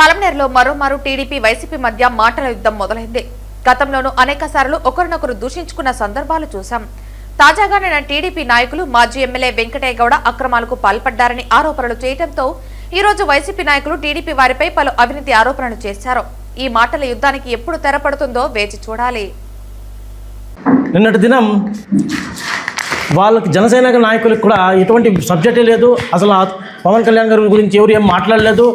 పలమనేరులో మరోమారు TDP YCP మధ్య మాటల యుద్ధం మొదలైంది. గతంలోనూ అనేక సార్లు ఒకరినొకరు దూషించుకున్న సందర్భాలు చూశాం. తాజాగా నిన్న టీడీపీ నాయకులు మాజీ ఎమ్మెల్యే వెంకటయ్య గౌడ అక్రమాలకు పాల్పడ్డారని ఆరోపణలు చేయడంతో ఈ రోజు వైసీపీ నాయకులు టీడీపీ వారిపై పలు అవినీతి ఆరోపణలు చేశారు. ఈ మాటల యుద్ధానికి ఎప్పుడు తెరపడుతుందో వేచి చూడాలి. నిన్నటి దినం వాళ్ళకి జనసేన నాయకులకు కూడా ఎటువంటి సబ్జెక్టే లేదు. అసలు పవన్ కళ్యాణ్ గారి గురించి ఎవరు ఏం మాట్లాడలేదు.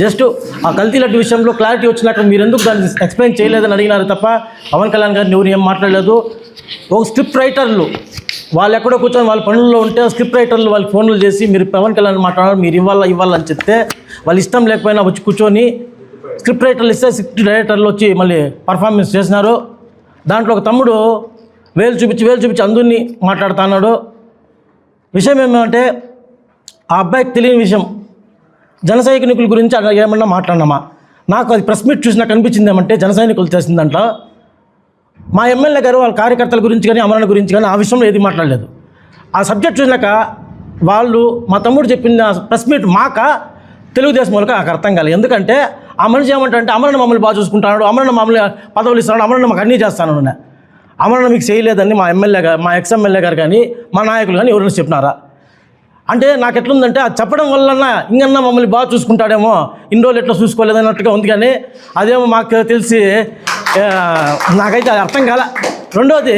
జస్ట్ ఆ కల్తీ లడ్డు విషయంలో క్లారిటీ వచ్చినాక మీరు ఎందుకు దాన్ని ఎక్స్ప్లెయిన్ చేయలేదని అడిగినారు తప్ప పవన్ కళ్యాణ్ గారిని ఎవరు ఏం మాట్లాడలేదు. ఒక స్క్రిప్ట్ రైటర్లు వాళ్ళు ఎక్కడో కూర్చొని వాళ్ళ పనుల్లో ఉంటే స్క్రిప్ట్ రైటర్లు వాళ్ళు ఫోన్లు చేసి మీరు పవన్ కళ్యాణ్ మాట్లాడారు మీరు ఇవ్వాలా ఇవ్వాలని చెప్తే వాళ్ళు ఇష్టం లేకపోయినా వచ్చి కూర్చొని స్క్రిప్ట్ రైటర్లు ఇస్తే స్క్రిప్ట్ రైటర్లు వచ్చి మళ్ళీ పర్ఫార్మెన్స్ చేసినారు. దాంట్లో ఒక తమ్ముడు వేలు చూపించి వేలు చూపించి అందరినీ మాట్లాడుతున్నాడు. విషయం ఏమంటే ఆ అబ్బాయికి తెలియని విషయం. జన సైనికుల గురించి ఏమన్నా మాట్లాడినామా? నాకు అది ప్రెస్ మీట్ చూసినా కనిపించింది ఏమంటే జన సైనికులు చేసిన దాంట్లో మా ఎమ్మెల్యే గారు వాళ్ళ కార్యకర్తల గురించి కానీ అమరణ గురించి కానీ ఆ విషయంలో ఏది మాట్లాడలేదు. ఆ సబ్జెక్ట్ చూసినాక వాళ్ళు మా తమ్ముడు చెప్పిన ప్రెస్ మీట్ మాక తెలుగుదేశం వాళ్ళకి నాకు అర్థం కాలేదు. ఎందుకంటే ఆ మనిషి ఏమంటారంటే అమరణ మమ్మల్ని బాగా చూసుకుంటాడు అమరణ మమ్మల్ని పదవులు ఇస్తున్నాడు అమరణ మాకు అన్నీ చేస్తాను అమరణ మీకు చేయలేదని మా ఎమ్మెల్యే గారు మా ఎక్స్ ఎమ్మెల్యే గారు కానీ మా నాయకులు కానీ ఎవరైనా చెప్పినారా? అంటే నాకు ఎట్లుందంటే అది చెప్పడం వలన ఇంకన్నా మమ్మల్ని బాగా చూసుకుంటాడేమో ఇన్ని రోజులు ఎట్లా చూసుకోలేదు అన్నట్టుగా ఉంది కానీ అదేమో మాకు తెలిసి నాకైతే అది అర్థం కాల. రెండోది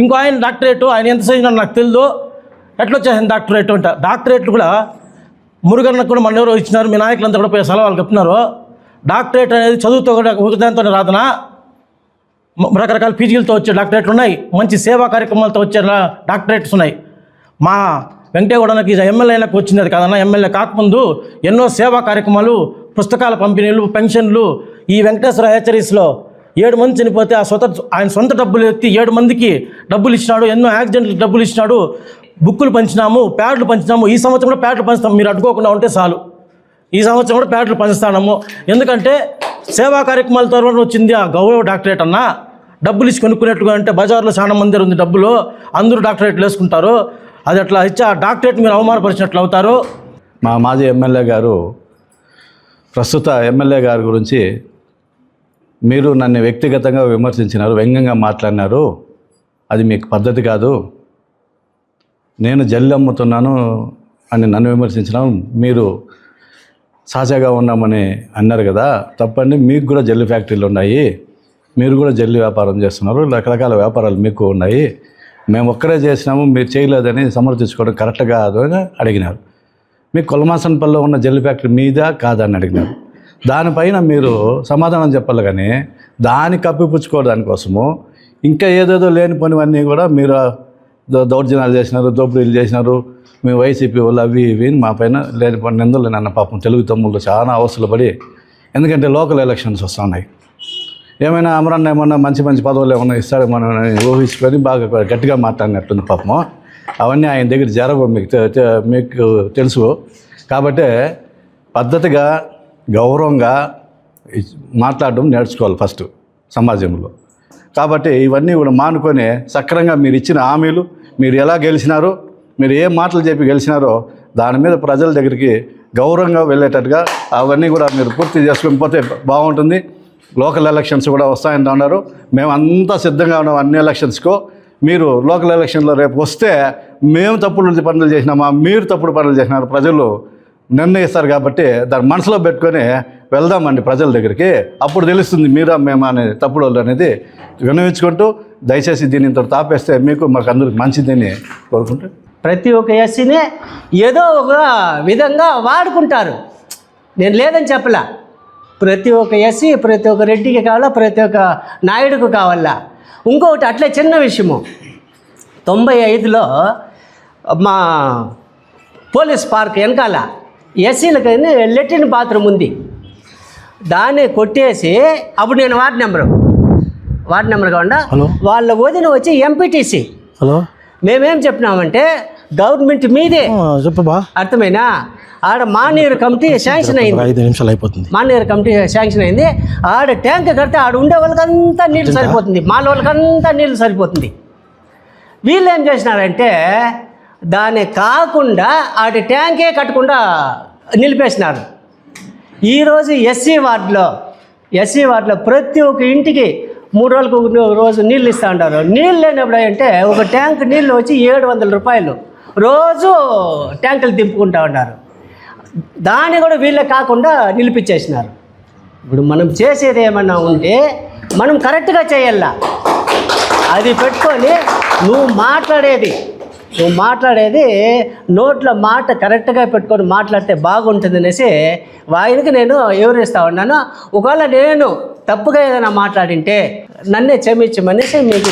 ఇంకో ఆయన డాక్టరేట్ ఆయన ఎంత చదివినాడో నాకు తెలియదు ఎట్లా వచ్చేసింది డాక్టరేట్ అంట. డాక్టరేట్లు కూడా మురుగన్నకు కూడా మన ఎవరో ఇచ్చినారు మీ నాయకులంతా కూడా పోయి సలహాలు చెప్తున్నారు డాక్టరేట్ అనేది చదువుతో కూడా ఒకదాంతో రాదనా? రకరకాల పీజీలతో వచ్చే డాక్టరేట్లు ఉన్నాయి మంచి సేవా కార్యక్రమాలతో వచ్చే డాక్టరేట్స్ ఉన్నాయి. మా వెంకటేగౌడనకి ఎమ్మెల్యే అయినాక వచ్చింది అది కదన్నా ఎమ్మెల్యే కాకముందు ఎన్నో సేవా కార్యక్రమాలు పుస్తకాల పంపిణీలు పెన్షన్లు ఈ వెంకటేశ్వర హెచ్చరీస్లో ఏడు మంది చనిపోతే ఆ సొంత ఆయన సొంత డబ్బులు ఎత్తి ఏడు మందికి డబ్బులు ఇచ్చినాడు ఎన్నో యాక్సిడెంట్లకు డబ్బులు ఇచ్చినాడు బుక్కులు పంచినాము ప్యాడ్లు పంచినాము ఈ సంవత్సరం కూడా ప్యాడ్లు పంచుతాము మీరు అడ్డుకోకుండా ఉంటే చాలు. ఈ సంవత్సరం కూడా ప్యాడ్లు పంచుతాము ఎందుకంటే సేవా కార్యక్రమాల తర్వాత వచ్చింది ఆ గౌరవ డాక్టరేట్ అన్న. డబ్బులు ఇచ్చి కొనుక్కునేట్టుగా అంటే బజార్లో చాలా మంది ఉంది డబ్బులు అందరూ డాక్టరేట్లు వేసుకుంటారు. అది అట్లా ఇచ్చి ఆ డాక్టరేట్ మీరు అవమానపరిచినట్లు అవుతారు? మా మాజీ ఎమ్మెల్యే గారు ప్రస్తుత ఎమ్మెల్యే గారి గురించి మీరు నన్ను వ్యక్తిగతంగా విమర్శించినారు వ్యంగ్యంగా మాట్లాడినారు. అది మీకు పద్ధతి కాదు. నేను జల్లి అమ్ముతున్నాను అని నన్ను విమర్శించడం మీరు సాజాగా ఉన్నామని అన్నారు కదా తప్పండి మీకు కూడా జల్లి ఫ్యాక్టరీలు ఉన్నాయి. మీరు కూడా జల్లి వ్యాపారం చేస్తున్నారు. రకరకాల వ్యాపారాలు మీకు ఉన్నాయి. మేము ఒక్కరే చేసినాము మీరు చేయలేదని సమర్థించుకోవడం కరెక్ట్ కాదు అని అడిగినారు. మీ కొలమాసనపల్లిలో ఉన్న జల్లి ఫ్యాక్టరీ మీదా కాదని అడిగినారు. దానిపైన మీరు సమాధానం చెప్పాలి కానీ దాన్ని కప్పిపుచ్చుకోవడం దానికోసము. ఇంకా ఏదేదో లేని పనివన్నీ కూడా మీరు దౌర్జన్యాలు చేసినారు దోపిడీలు చేసినారు. మీ వైసీపీ వాళ్ళు అవి ఇవి మా పైన లేనిపోయిన నిందలు నన్న పాపం తెలుగు తమ్ముళ్ళు చాలా అవసరం పడి ఎందుకంటే లోకల్ ఎలక్షన్స్ వస్తున్నాయి. ఏమైనా అమరన్న ఏమన్నా మంచి మంచి పదవులు ఏమన్నా ఇస్తాడేమో అని ఊహించుకొని బాగా గట్టిగా మాట్లాడినట్టుంది పాపం. అవన్నీ ఆయన దగ్గర జరగవు మీకు మీకు తెలుసు. కాబట్టి పద్ధతిగా గౌరవంగా మాట్లాడడం నేర్చుకోవాలి ఫస్ట్ సమాజంలో. కాబట్టి ఇవన్నీ కూడా మానుకొని సక్రంగా మీరు ఇచ్చిన హామీలు మీరు ఎలా గెలిచినారో మీరు ఏ మాటలు చెప్పి గెలిచినారో దాని మీద ప్రజల దగ్గరికి గౌరవంగా వెళ్ళేటట్టుగా అవన్నీ కూడా మీరు పూర్తి చేసుకొని పోతే బాగుంటుంది. లోకల్ ఎలక్షన్స్ కూడా వస్తాయని అన్నారు. మేము అంతా సిద్ధంగా ఉన్నాం అన్ని ఎలక్షన్స్కు మీరు లోకల్ ఎలక్షన్లో రేపు వస్తే మేము తప్పుడు పనులు చేసినామా? మీరు తప్పుడు పనులు చేసినారు ప్రజలు. నిర్ణయిస్తారు కాబట్టి దాన్ని మనసులో పెట్టుకొని వెళ్దామండి ప్రజల దగ్గరికి. అప్పుడు తెలుస్తుంది మీరా మేమా అనేది తప్పుడు వాళ్ళు అనేది వినవించుకుంటూ దయచేసి దీన్ని ఇంత తాపేస్తే మీకు మాకు అందరికి మంచిదని కోరుకుంటూ. ప్రతి ఒక్క ఎస్సీని ఏదో ఒక విధంగా వాడుకుంటారు. నేను లేదని చెప్పలే. ప్రతి ఒక్క ఎస్సీ ప్రతి ఒక్క రెడ్డికి కావాలా ప్రతి ఒక్క నాయుడుకు కావాలా? ఇంకొకటి అట్లే చిన్న విషయము. తొంభై ఐదులో మా పోలీస్ పార్క్ వెనకాల ఎస్సీలకని లెట్రిన్ బాత్రూమ్ ఉంది. దాన్ని కొట్టేసి అప్పుడు నేను వార్డ్ నెంబరు. వార్డ్ నెంబర్ కాకుండా. వాళ్ళ వదిన వచ్చి ఎంపీటీసీ. హలో. మేమేం చెప్పినామంటే గవర్నమెంట్ మీదే. చెప్పు బా. అర్థమైనా ఆడ మానేరు కమిటీ శాంక్షన్ అయింది. ఐదు నిమిషాలు అయిపోతుంది. మానేరు కమిటీ శాంక్షన్ అయింది. ఆడ ట్యాంక్ కడితే ఆడ ఉండే వాళ్ళకంతా నీళ్ళు సరిపోతుంది. మాల వాళ్ళకంతా నీళ్ళు సరిపోతుంది. వీళ్ళు ఏం చేసినారంటే దాన్ని కాకుండా ఆడ ట్యాంకే కట్టకుండా నిలిపేసినారు. ఈరోజు ఎస్సీ వార్డులో ఎస్సీ వార్డులో ప్రతి ఒక్క ఇంటికి మూడు రోజులకు రోజు నీళ్ళు ఇస్తూ ఉంటారు నీళ్ళు లేనప్పుడు అంటే ఒక ట్యాంక్ నీళ్ళు వచ్చి ఏడు వందల రూపాయలు. రోజు ట్యాంకులు దింపుకుంటూ ఉన్నారు. దాన్ని కూడా వీళ్ళే కాకుండా నిలిపించేసినారు ఇప్పుడు మనం చేసేది ఏమన్నా ఉంటే మనం కరెక్ట్గా చేయాలా? అది పెట్టుకొని నువ్వు మాట్లాడేది నువ్వు మాట్లాడేది నోట్లో మాట కరెక్ట్గా పెట్టుకొని మాట్లాడితే బాగుంటుంది అనేసి ఆయనకి నేను వివరిస్తా ఉన్నాను. ఒకవేళ నేను తప్పుగా ఏదైనా మాట్లాడింటే నన్నే క్షమించమనేసి మీకు